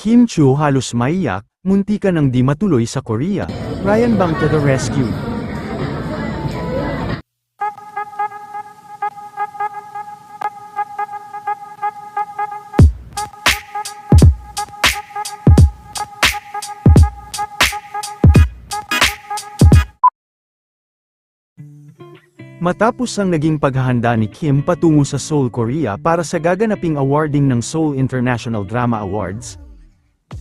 Kim Chu halos maiyak, munti ka nang di matuloy sa Korea. Ryan Bang to the rescue. Matapos ang naging paghahanda ni Kim patungo sa Seoul, Korea para sa gaganaping awarding ng Seoul International Drama Awards,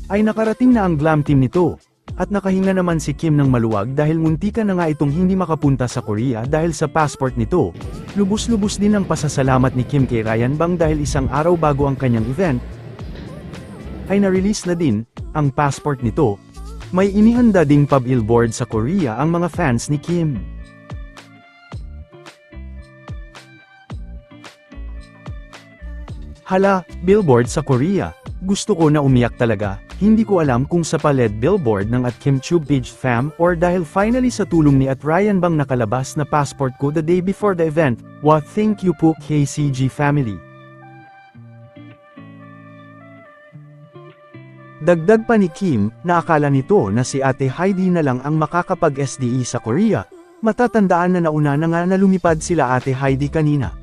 ay nakarating na ang glam team nito, at nakahinga naman si Kim ng maluwag dahil muntika na nga itong hindi makapunta sa Korea dahil sa passport nito. Lubos-lubos din ang pasasalamat ni Kim kay Ryan Bang dahil isang araw bago ang kanyang event, ay na-release na din, ang passport nito. May inihanda ding pa-billboard sa Korea ang mga fans ni Kim. Hala, billboard sa Korea. Gusto ko na umiyak talaga. Hindi ko alam kung sa paled billboard ng at Kim Chu Page fam or dahil finally sa tulong ni at Ryan bang nakalabas na passport ko the day before the event. Wa thank you po KCG family. Dagdag pa ni Kim, na akala nito na si Ate Heidi na lang ang makakapag-SDE sa Korea. Matatandaan na nauna na nga na lumipad sila Ate Heidi kanina.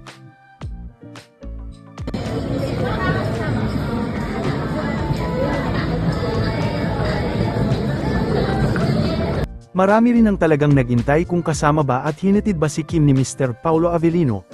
Marami rin ang talagang nagintay kung kasama ba at hinatid ba si Kim ni Mr. Paulo Avellino,